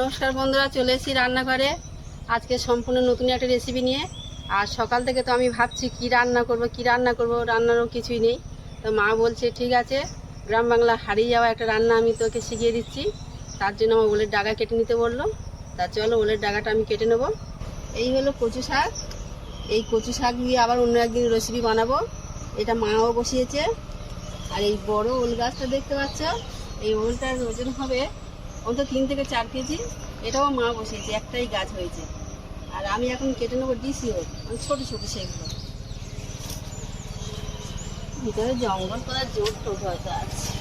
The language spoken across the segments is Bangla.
নমস্কার বন্ধুরা, চলে এসেছি রান্নাঘরে। আজকে সম্পূর্ণ নতুন একটা রেসিপি নিয়ে। আর সকাল থেকে তো আমি ভাবছি, কি রান্না করব, কি রান্না করব, রান্নারও কিছুই নেই। তো মা বলছে, ঠিক আছে, গ্রাম বাংলা হারিয়ে যাওয়া একটা রান্না আমি তোকে শিখিয়ে দিচ্ছি। তার জন্য আমার ওলের ডাগা কেটে নিতে বলল। তা চলো, ওলের ডাগাটা আমি কেটে নেব। এই হলো কচু শাক। এই কচু শাক দিয়ে আবার অন্য একদিন রেসিপি বানাবো। এটা মাও বসিয়েছে। আর এই বড় ওল গাছটা দেখতে পাচ্ছ? এই ওলটার ওজন হবে অন্তত তিন থেকে চার কেজি, এটাও মা বসিয়েছে, একটাই গাছ হয়েছে। আর আমি এখন কেটে নেব ডিসি ওল মানে ছোটো ছোটো সেগুলো। ভিতরে জঙ্গল করার জোর টোটো আছে।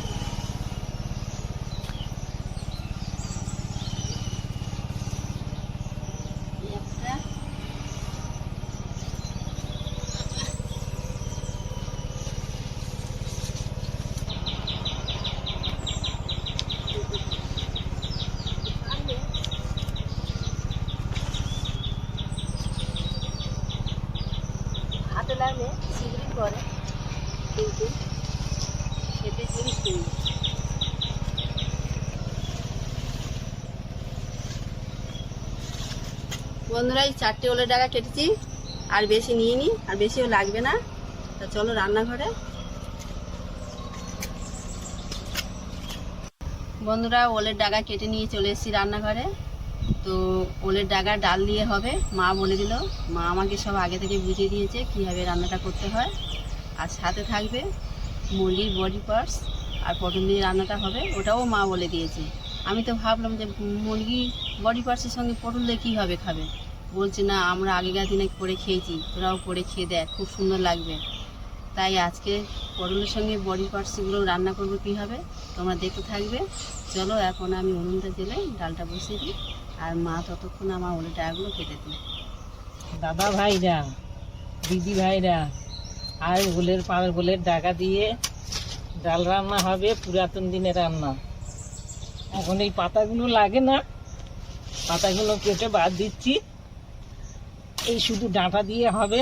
হাতে লাগলে সিগড়ি করে, কিন্তু খেতে জিনিস বন্ধুরা, এই চারটে ওলের ডাকা কেটেছি, আর বেশি নিয়ে নি আর বেশিও লাগবে না। তা চলো রান্নাঘরে। বন্ধুরা, ওলের ডাগা কেটে নিয়ে চলে এসেছি রান্নাঘরে। তো ওলের ডাগা ডাল দিয়ে হবে। মা বলে দিল, মা আমাকে সব আগে থেকে বুঝিয়ে দিয়েছে কীভাবে রান্নাটা করতে হয়। আর সাথে থাকবে মুরগির বডি পার্টস আর পটল দিয়ে রান্নাটা হবে। ওটাও মা বলে দিয়েছে। আমি তো ভাবলাম যে মুরগি বডি পার্টসের সঙ্গে পটল দিয়ে কীভাবে খাবে? বলছে, না, আমরা আগেকার দিনে করে খেয়েছি, তোরাও করে খেয়ে দেখ, খুব সুন্দর লাগবে। তাই আজকে পটলের সঙ্গে বডি পার্টসগুলো রান্না করব কীভাবে, তোমরা দেখতে থাকবে। চলো, এখন আমি উনুনটা জেলে ডালটা বসিয়ে দিই। আর মা ততক্ষণ আমার ওলে ডালগুলো কেটে দিই দাদা ভাইরা, দিদি ভাইরা, আর গোলের পাড় গোলের ডাকা দিয়ে ডাল রান্না হবে, পুরাতন দিনের রান্না। এখন এই পাতাগুলো লাগে না। পাতাগুলো কেটে বাদ দিচ্ছি। এই শুধু ডাঁটা দিয়ে হবে।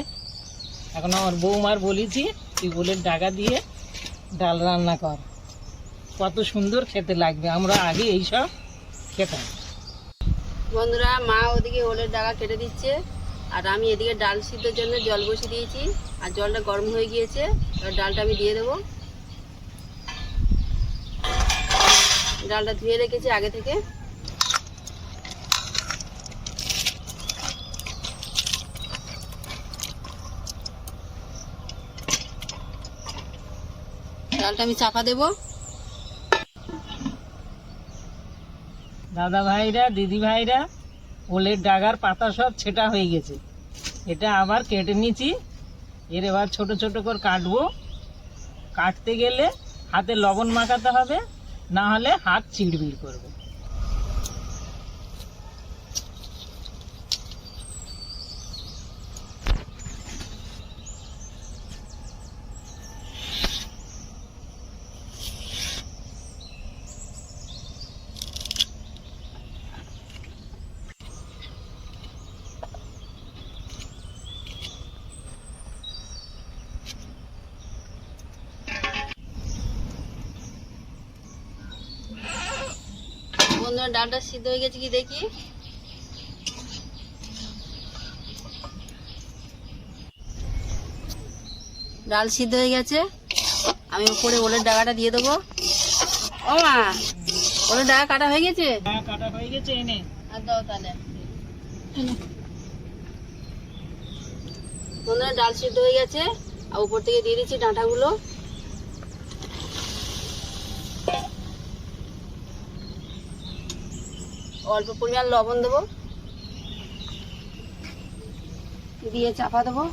এখন আমার বৌমার বলেছি, তুই গোলের ডাকা দিয়ে ডাল রান্না কর। কত সুন্দর খেতে লাগবে, আমরা আগে এইসব খেতাম। বন্ধুরা, মা ওদিকে ওলের ডাগা কেটে দিচ্ছে, আর আমি এদিকে ডাল সিদ্ধের জন্য জল বসিয়ে দিয়েছি, আর জলটা গরম হয়ে গিয়েছে, এবার ডালটা আমি দিয়ে দেবো। ডালটা ধুয়ে রেখেছি আগে থেকে। ডালটা আমি চাপা দেবো। দাদা ভাইরা দিদি ভাইরা ওলের ডাগার পাতা সব ছেটা হয়ে গেছে। এটা আবার কেটে নিচ্ছি। এর এবার ছোট ছোটো করে কাটবো। কাটতে গেলে হাতে লবণ মাখাতে হবে, না হলে হাত চিড়বিড় করবে। বন্ধুরা ডালটা সিদ্ধ হয়ে গেছে কি দেখি? ডাল সিদ্ধ হয়ে গেছে। আমি উপরে ওলের ডাগাটা দিয়ে দেবো। ও মা ওলের ডাগা কাটা হয়ে গেছে? হ্যাঁ কাটা হয়ে গেছে এনে। আর দাও তাহলে। বন্ধুরা ডাল সিদ্ধ হয়ে গেছে। আর উপর থেকে দিয়ে দিচ্ছি ডাঁটাগুলো। অল্প পরিমাণ লবণ দেবো। দিয়ে চাপা দেবো।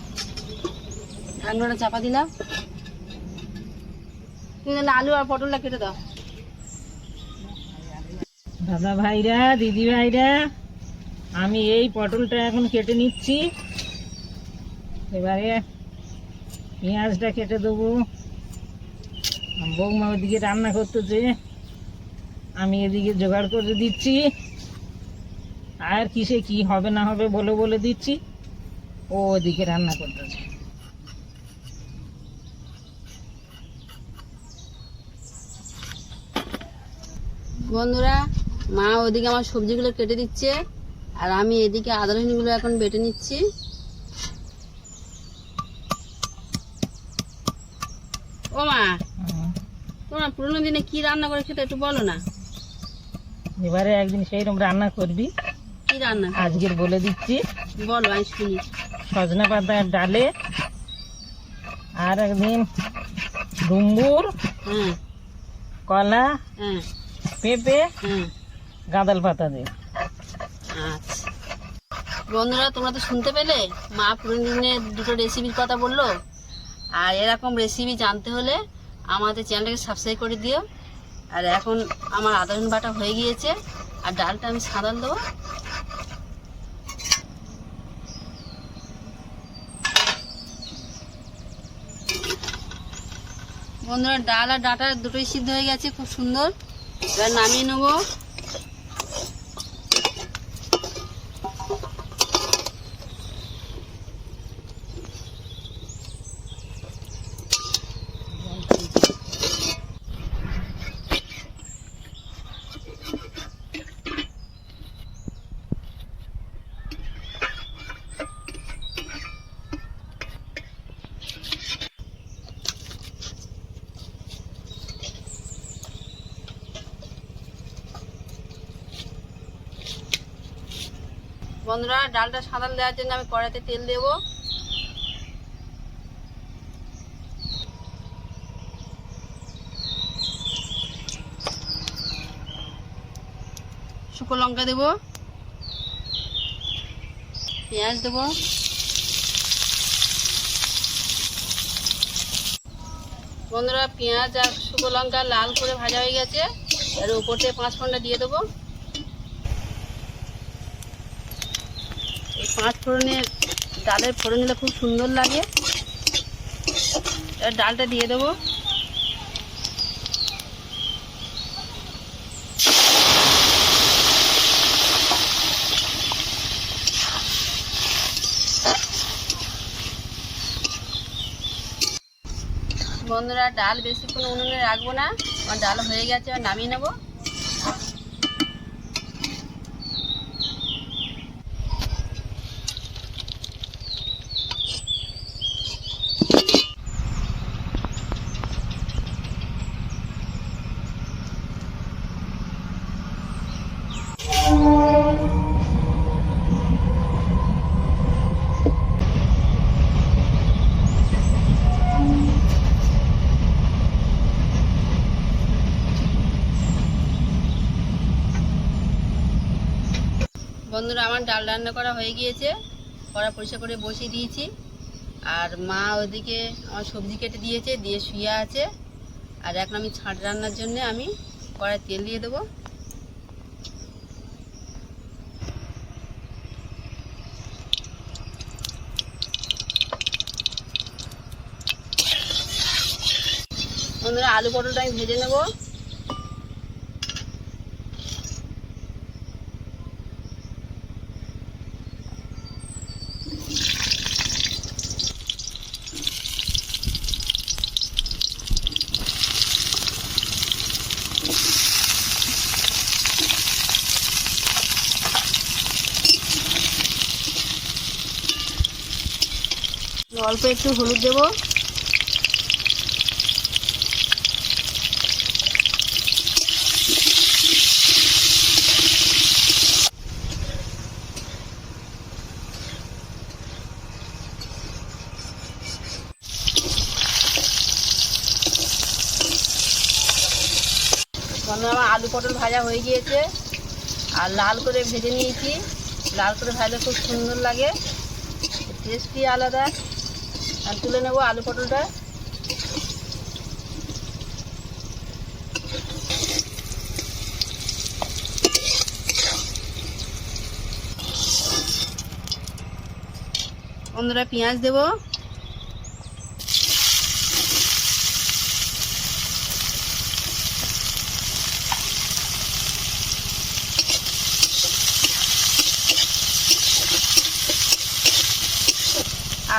ঠান্ডাটা চাপা দিলাম। তুমি আলু আর পটলটা কেটে দাও। দাদা ভাইরা, দিদি ভাইরা, আমি এই পটলটা এখন কেটে নিচ্ছি। এবারে পেঁয়াজটা কেটে দেবো। বৌমা ওদিকে রান্না করতেছে। আমি এদিকে জোগাড় করে দিচ্ছি। আর কিসে কি হবে না হবে বলে বলে দিচ্ছি। ও ওদিকে রান্না করতেছে। বন্ধুরা মা ওদিকে আমার সবজিগুলো কেটে দিচ্ছে আর আমি এদিকে আদা রসুনগুলো এখন বেটে নিচ্ছি। ও মা। তোমরা পুরোনো দিনে কি রান্না করে খেতে একটু বলো না। এবারে একদিন সেইরকম রান্না করবি। রান্না। আজকের বলে দিচ্ছি। বলো আমি শুনি। সজনা পাতার ডালে আর একদিন ডুম্বুর হ্যাঁ। কলা হ্যাঁ। পেঁপে হ্যাঁ। গাঁদাল পাতা দিয়ে। আচ্ছা। বন্ধুরা তোমরা তো শুনতে পেলে? মা পুরনো দিনে দুটো রেসিপির কথা বলল। আর এরকম রেসিপি জানতে হলে আমাদের চ্যানেলটাকে সাবস্ক্রাইব করে দিও। আর এখন আমার আদা বাটা হয়ে গিয়েছে। আর ডালটা আমি সাঁদাল দেবো। বন্ধুরা ডাল আর ডাটা দুটোই সিদ্ধ হয়ে গেছে খুব সুন্দর। এবার নামিয়ে নেব। বন্ধুরা, ডালটা সাঁতাল দেওয়ার জন্য আমি কড়াইতে তেল দেবো। শুকনো লঙ্কা দেবো। পেঁয়াজ দেবো। বন্ধুরা, পেঁয়াজ আর শুকনো লঙ্কা লাল করে ভাজা হয়ে গেছে। আর উপর থেকে পাঁচ ফোড়নটা দিয়ে দেবো। পাঁচ ফোড়নের ডালের ফোড়ন দিলে খুব সুন্দর লাগে। এবার ডালটা দিয়ে দেবো। বন্ধুরা, ডাল বেশিক্ষণ উনুনে রাখব না, আমার ডাল হয়ে গেছে আর নামিয়ে নেব। বন্ধুরা, আমার ডাল রান্না করা হয়ে গিয়েছে। কড়া পরিষ্কার করে বসিয়ে দিয়েছি। আর মা ওদিকে আমার সবজি কেটে দিয়েছে, দিয়ে শুয়ে আছে। আর এখন আমি ছাঁট রান্নার জন্য আমি কড়ায় তেল দিয়ে দেবো। বন্ধুরা, আলু পটলটা আমি ভেজে নেব। অল্প একটু হলুদ দেবো। আমার আলু পটল ভাজা হয়ে গিয়েছে। আর লাল করে ভেজে নিয়েছি। লাল করে ভাজলে খুব সুন্দর লাগে। টেস্টি আলাদা। আর তুলে নেব আলু পটলটা। বন্ধুরা পেঁয়াজ দেবো।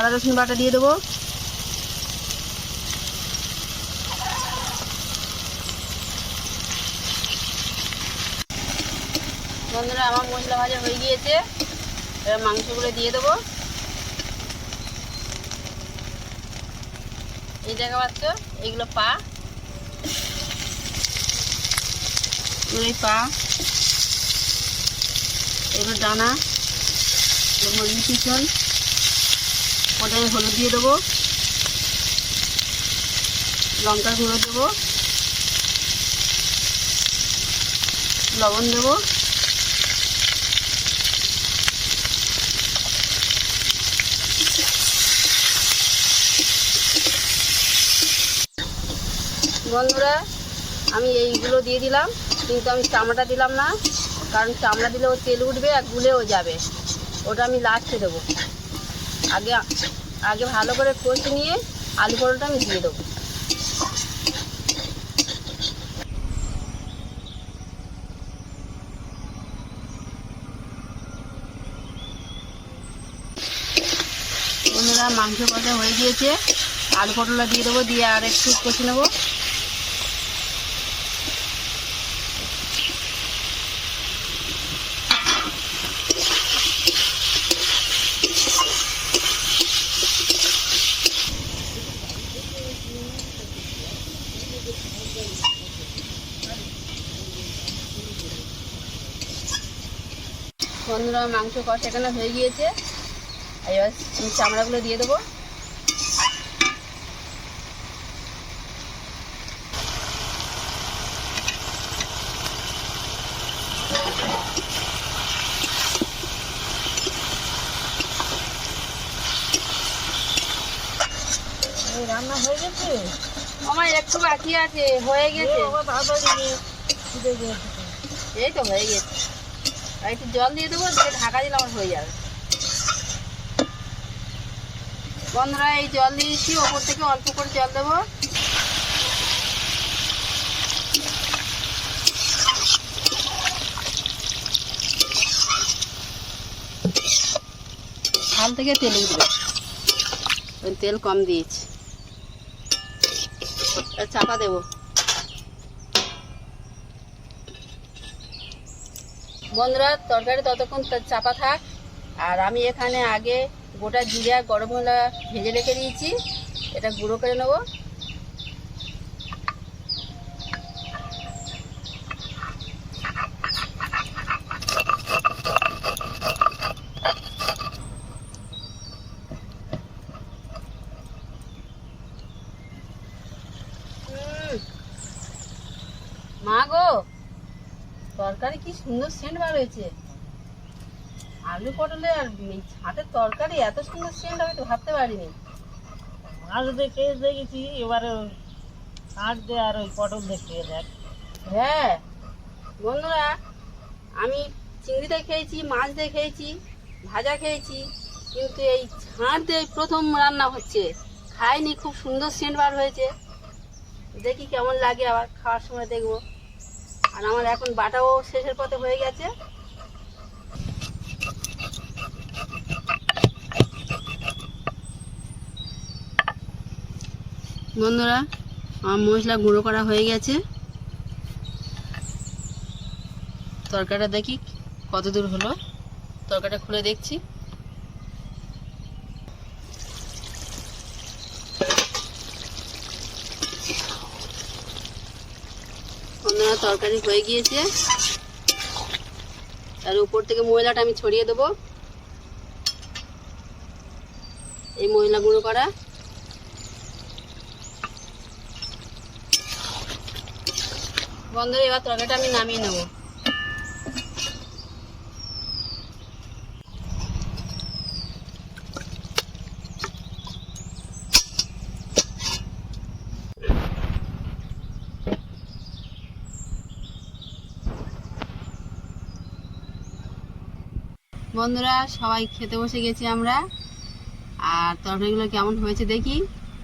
আদা রসুন বাটা দিয়ে দেবো। বন্ধুরা, আমার মশলা ভাজা হয়ে গিয়েছে। এবার মাংসগুলো দিয়ে দেবো। এই জায়গা পাচ্ছ এইগুলো পা। এগুলো এই পা। এগুলো ডানা। এগুলো পিছন ওটা আমি হলুদ দিয়ে দেবো। লঙ্কার গুঁড়ো দেবো। লবণ দেবো। বন্ধুরা, আমি এইগুলো দিয়ে দিলাম, কিন্তু আমি চামড়াটা দিলাম না, কারণ চামড়া দিলে ও তেল উঠবে আর গুলেও যাবে। ওটা আমি লাস্টে দেবো। আগে আগে ভালো করে কষে নিয়ে আলু পরোটা আমি দিয়ে দেবো মাংস কষা হয়ে গিয়েছে। আলু পটলটা দিয়ে দেবো, দিয়ে আর একটু কষে নেব। বন্ধুরা মাংস কষা এখানে হয়ে গিয়েছে। এবার চামড়াগুলো দিয়ে দেবো। রান্না হয়ে গেছে? আমার একটু বাকি আছে হয়ে গেছে। এই তো হয়ে গেছে। আর একটু জল দিয়ে দেবো দিয়ে ঢাকা দিলে আমার হয়ে যাবে। বন্ধুরা, এই জল দিয়েছি, ওপর থেকে অল্প করে জল দেবো। থাল থেকে তেল উঠবে। তেল কম দিয়েছি। চাপা দেবো। বন্ধুরা, তরকারি ততক্ষণ চাপা থাক। আর আমি এখানে আগে গোটা জিরা গরম মশলা ভেজে রেখে দিয়েছি। এটা গুঁড়ো করে নেব। তরকারি কি সুন্দর সেন্ট বার হয়েছে? আলু পটলে আর ছাটের তরকারি এত সুন্দর সেন্ট আমি তো ভাবতে পারিনি। মাছ দেখে দেখেছি এবারে শাক দে আর ওই পটল দেখে দেখ হ্যাঁ বন্ধুরা আমি চিংড়িতে খেয়েছি মাছ দিয়ে খেয়েছি ভাজা খেয়েছি কিন্তু এই ছাঁট দিয়ে প্রথম রান্না হচ্ছে। খাইনি খুব সুন্দর সেন্ট বার হয়েছে। দেখি কেমন লাগে আবার খাওয়ার সময় দেখব। আর আমার এখন বাটাও শেষের পথে হয়ে গেছে। বন্ধুরা, আমার মশলা গুঁড়ো করা হয়ে গেছে। তরকারিটা দেখি কত দূর হলো। তরকারিটা খুলে দেখছি বন্ধুরা তরকারি হয়ে গিয়েছে। তার উপর থেকে ময়লাটা আমি ছড়িয়ে দেবো। এই ময়লা গুঁড়ো করা। বন্ধুরা, এবার তরকারিটা আমি নামিয়ে নেব। বন্ধুরা সবাই খেতে বসে গেছি আমরা। আর তরকারিগুলো কেমন হয়েছে দেখি।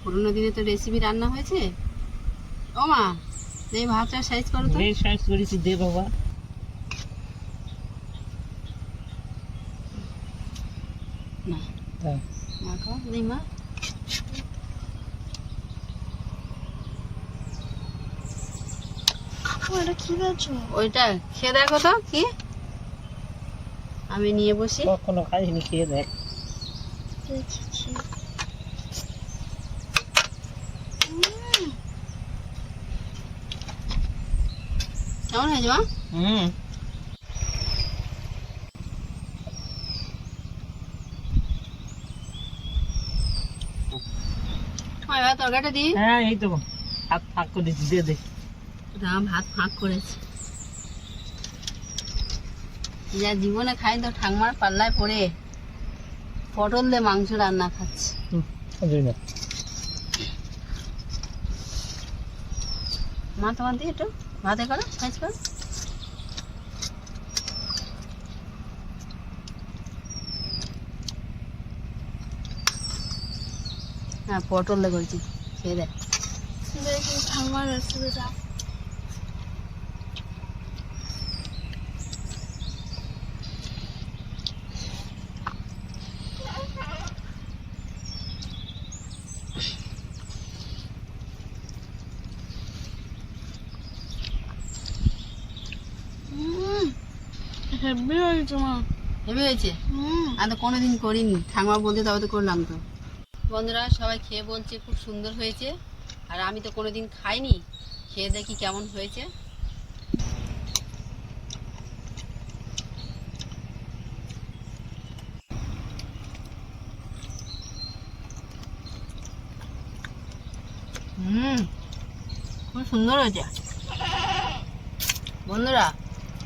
পুরোনো দিনে তো রেসিপি রান্না হয়েছে। ও মা এই ভাতটা সাইজ করো তো। সাইজ করেছি দে বাবা। না। তাই। মা। খাও নেই মা ওইটা খেয়ে দেখো তো কি? আমি নিয়ে বসি। কখনো খাইনি খেয়ে দেখ। কেমন হয়েছে মা? হুম। তরকারিটা দিই? হ্যাঁ এই তো। হাত ফাঁক করে দিচ্ছি দে দে। ভাত ফাঁক করেছে। যা জীবনে খাই তো ঠাকমার পাল্লায় পড়ে। পটল দিয়ে মাংস রান্না খাচ্ছে। মা তোমার দিয়ে একটু ভাতে করো সাইজ করো। হ্যাঁ পটল দিয়ে করেছি। খেয়ে দেখ। ঠাকুমার রেসিপিটা হেভি হয়েছে মা? হেভি হয়েছে? আমি তো কোনোদিন করিনি। ঠাকুমা বলতে তবে তো করলাম তো। বন্ধুরা সবাই খেয়ে বলছে খুব সুন্দর হয়েছে। আর আমি তো কোনোদিন খাইনি। খেয়ে দেখি কেমন হয়েছে। হুম খুব সুন্দর হয়েছে। বন্ধুরা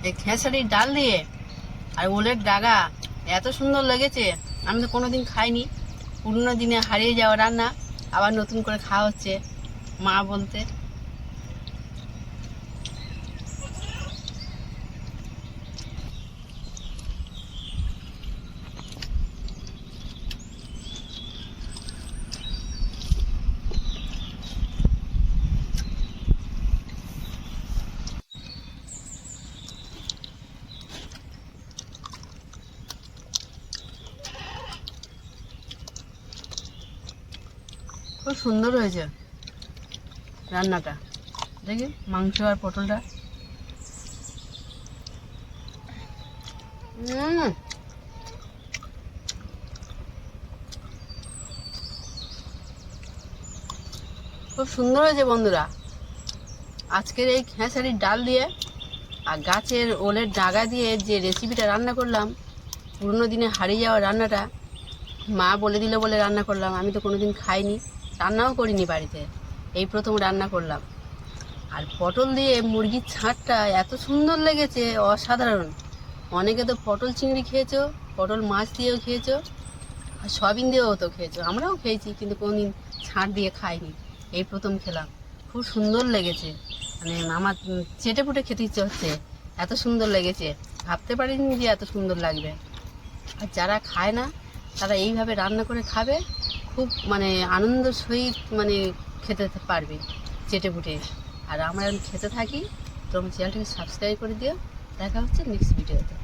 এই খেসারির ডাল দিয়ে আর ওলের ডাগা এত সুন্দর লেগেছে, আমি তো কোনোদিন খাইনি। পুরনো দিনে হারিয়ে যাওয়া রান্না আবার নতুন করে খাওয়া হচ্ছে, মা বলতে। খুব সুন্দর হয়েছে রান্নাটা। দেখি মাংস আর পটলটা। খুব সুন্দর হয়েছে বন্ধুরা। আজকের এই খেসারির ডাল দিয়ে আর গাছের ওলের ডাগা দিয়ে যে রেসিপিটা রান্না করলাম, পুরনো দিনে হারিয়ে যাওয়া রান্নাটা, মা বলে দিল বলে রান্না করলাম, আমি তো কোনোদিন খাইনি। রান্নাও করিনি বাড়িতে। এই প্রথম রান্না করলাম। আর পটল দিয়ে মুরগির ছাঁটটা এত সুন্দর লেগেছে, অসাধারণ। অনেকে তো পটল চিংড়ি খেয়েছো, পটল মাছ দিয়েও খেয়েছো, আর সয়াবিন দিয়েও তো খেয়েছো। আমরাও খেয়েছি, কিন্তু কোনোদিন ছাঁট দিয়ে খাইনি। এই প্রথম খেলাম। খুব সুন্দর লেগেছে। মানে আমার চেটে পুটে খেতে ইচ্ছে হচ্ছে। এত সুন্দর লেগেছে। ভাবতে পারিনি যে এত সুন্দর লাগবে। আর যারা খায় না, তারা এইভাবে রান্না করে খাবে। খুব মানে আনন্দ সহিত মানে খেতে পারবে, চেটে পুটে। আর আমরা এখন খেতে থাকি তোমরা চ্যানেলটাকে সাবস্ক্রাইব করে দিও। দেখা হচ্ছে নেক্সট ভিডিওতে